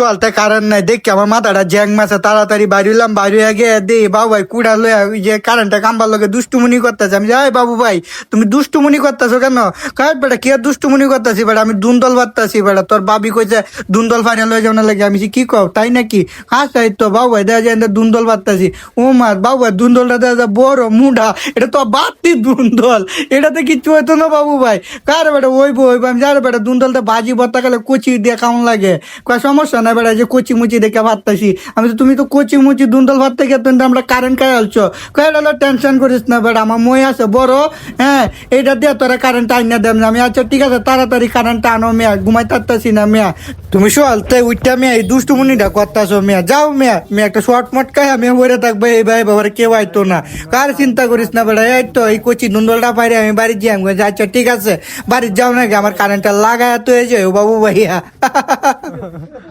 সোয়ালতে current নাই, দেখি আমার মাথাটা জ্যাং মাছে, তাড়াতাড়ি বাড়িলাম বাড়ি গিয়ে দে বাবু ভাই কুড়া লয়ে যে কারেন্টটা কাম্বার লগে দুষ্টুমুনি করতেছে। আমি যাই বাবু ভাই তুমি দুষ্টুমুনি করতেছো কেন? কাজ বেটা, কি দুষ্টুমুনি করতেছি, বেটা? আমি দুন্দল বাড়তাছি বেটা। তোর বাবি কইছে, দুন্দল ফাইনাল হয়ে যাও না লাগে। আমি কি কও, তাই নাকি? হ্যাঁ তাই তো বাবু ভাই দেখা যায় দুন্দল বাড়তাছি ও মা বাবু ভাই দুন্দলটা দেখা যায়, বড় মুডা এটা তো বাড়তি দুন্দল। এটাতে কিচ্ছু হইতো না বাবু ভাই কার বেটা ওই বই আমি যার বেটা, দুন্দলটা বাজি ভর্তা গেলে কচি দিয়ে কেমন লাগে। কয়, সমস্যা না বেটা যে কচি মুচি দেখে ভাবতাছি। আমি তো, তুমি তো কচি মুচি দুন্দল ভাবতে গিয়ে তুমি আমরা কারেন্ট খাই আলছো। কয় হলো টেনশন করিস না বেটা আমার মই আছে, বড় হ্যাঁ এইটা দিয়ে তোরা কারেন্ট আইনা দেব না। আমি আচ্ছা ঠিক আছে, তাড়াতাড়ি কারেন্ট আনো মেয়া, ঘুমাই তারতাছি না মেয়া। তুমি সোয়ালতে উঠটা মেয়া, এই দুষ্টুমুনিটা করতাছো মেয়া। যাও মেয়া মেয়া, একটা শর্ট মটকাই আমি বলে থাকব, এই ভাই বাবার কেউ আইতো না। কার চিন্তা করিস না বেটা এই তো, এই কচি দুন্দলটা পাইরে আমি বাড়ি যাই আচ্ছা ঠিক আছে, বাড়ি যাও নাকি, আমার কারেন্টটা লাগায় তো এই যে বাবু ভাইয়া।